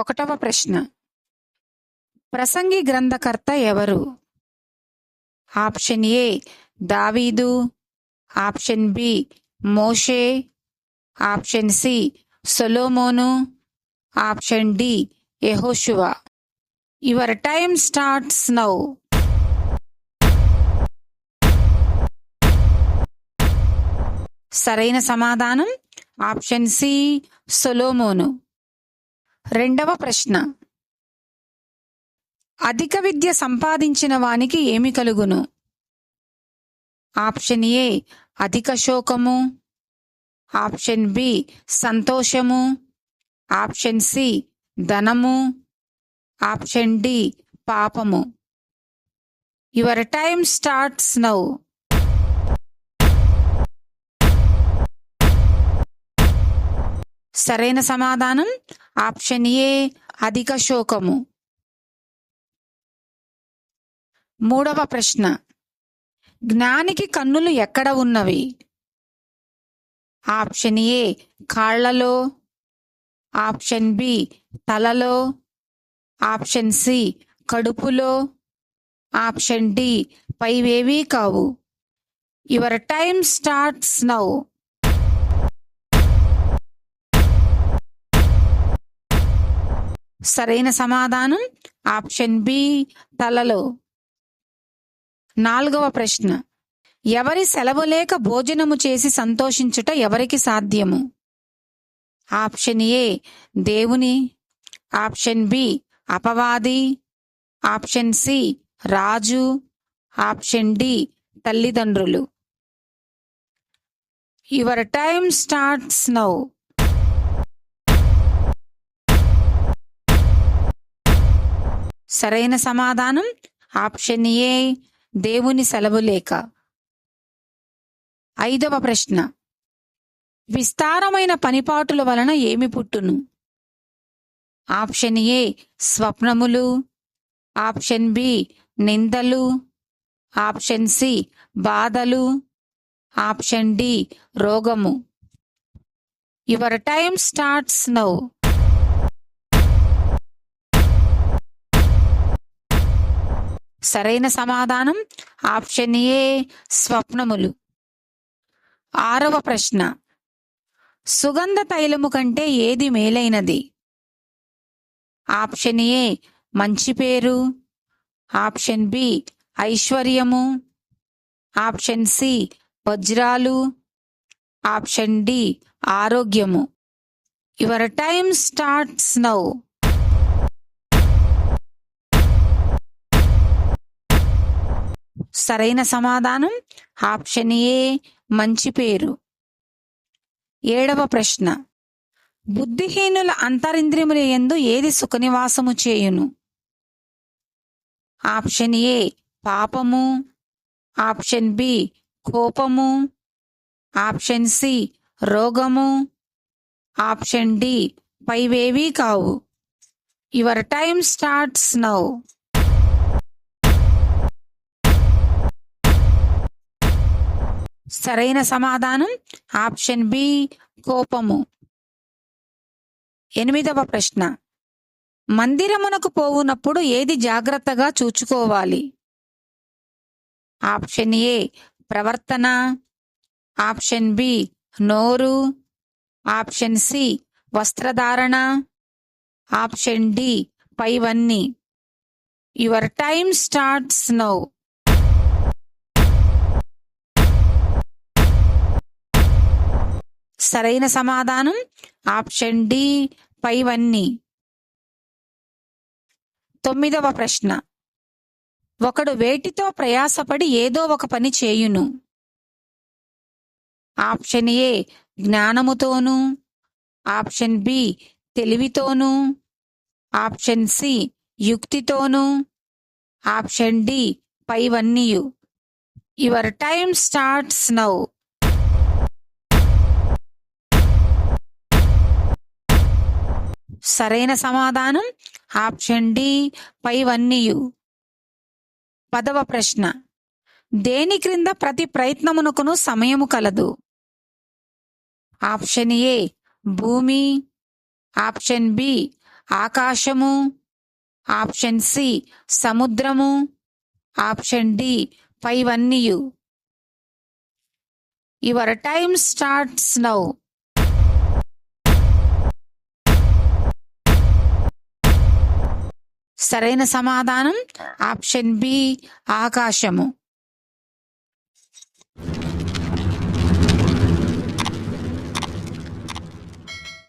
ఒకటవ ప్రశ్న. ప్రసంగి గ్రంథకర్త ఎవరు? ఆప్షన్ ఏ దావీదు. ఆప్షన్ బి మోషే. ఆప్షన్ సి సొలోమోను. ఆప్షన్ డి యెహోషువ. యువర్ టైమ్ స్టార్ట్స్ నౌ సరైన సమాధానం? ఆప్షన్ సి సొలోమోను. రెండవ ప్రశ్న. అధిక విద్య సంపాదించిన వానికి ఏమి కలుగును? ఆప్షన్ ఏ అధిక శోకము. ఆప్షన్ బి సంతోషము. ఆప్షన్ సి ధనము. ఆప్షన్ డి పాపము. యువర్ టైమ్ స్టార్ట్స్ నౌ సరైన సమాధానం? ఆప్షన్ ఏ అధిక శోకము. మూడవ ప్రశ్న. జ్ఞానికి కన్నులు ఎక్కడ ఉన్నవి? ఆప్షన్ ఏ కాళ్ళలో ఆప్షన్ బి తలలో. ఆప్షన్ సి కడుపులో. ఆప్షన్ డి పైవేవీ కావు. యువర్ టైమ్ స్టార్ట్స్ నౌ సరైన సమాధానం? ఆప్షన్ బి తలలో. నాలుగవ ప్రశ్న. ఎవరి సెలవు లేక భోజనము చేసి సంతోషించుట ఎవరికి సాధ్యము? ఆప్షన్ ఏ దేవుని. ఆప్షన్ బి అపవాది. ఆప్షన్ సి రాజు. ఆప్షన్ డి తల్లిదండ్రులు. Your time starts now. సరైన సమాధానం? ఆప్షన్ ఏ దేవుని సెలవు లేక. ఐదవ ప్రశ్న. విస్తారమైన పనిపాటుల వలన ఏమి పుట్టును? ఆప్షన్ ఏ స్వప్నములు. ఆప్షన్ బి నిందలు. ఆప్షన్ సి బాధలు. ఆప్షన్ డి రోగము. యువర్ టైమ్ స్టార్ట్స్ నౌ సరైన సమాధానం? ఆప్షన్ ఏ స్వప్నములు. ఆరవ ప్రశ్న. సుగంధ తైలము కంటే ఏది మేలైనది? ఆప్షన్ ఏ మంచి పేరు. ఆప్షన్ బి ఐశ్వర్యము. ఆప్షన్ సి వజ్రాలు. ఆప్షన్ డి ఆరోగ్యము. యువర్ టైమ్ స్టార్ట్స్ నౌ సరైన సమాధానం? ఆప్షన్ ఏ మంచి పేరు. ఏడవ ప్రశ్న. బుద్ధిహీనుల అంతరింద్రియముల ఎందు ఏది సుఖనివాసము చేయును? ఆప్షన్ ఏ పాపము. ఆప్షన్ బి కోపము. ఆప్షన్ సి రోగము. ఆప్షన్ డి పైవేవీ కావు. యువర్ టైమ్ స్టార్ట్స్ నౌ సరైన సమాధానం? ఆప్షన్ బి కోపము. ఎనిమిదవ ప్రశ్న. మందిరమునకు పోవునప్పుడు ఏది జాగ్రత్తగా చూచుకోవాలి? ఆప్షన్ ఏ ప్రవర్తన. ఆప్షన్ బి నోరు. ఆప్షన్ సి వస్త్రధారణ. ఆప్షన్ డి పైవన్నీ. Your time starts now. సరైన సమాధానం ఆప్షన్ డి పైవన్నీ. తొమ్మిదవ ప్రశ్న. ఒకడు వేటితో ప్రయాసపడి ఏదో ఒక పని చేయును. ఆప్షన్ ఏ జ్ఞానముతోను. ఆప్షన్ బి తెలివితోను. ఆప్షన్ సి యుక్తితోను. Option D పైవన్నీయు. Your time starts now. సరైన సమాధానం? ఆప్షన్ డి పైవన్నీయు పదవ ప్రశ్న. దేని క్రింద ప్రతి ప్రయత్నమునకును సమయము కలదు? ఆప్షన్ ఏ భూమి. ఆప్షన్ బి ఆకాశము. ఆప్షన్ సి సముద్రము. ఆప్షన్ డి పైవన్నీయు యువర్ టైమ్ స్టార్ట్స్ నౌ సరైన సమాధానం ఆప్షన్ బి ఆకాశము.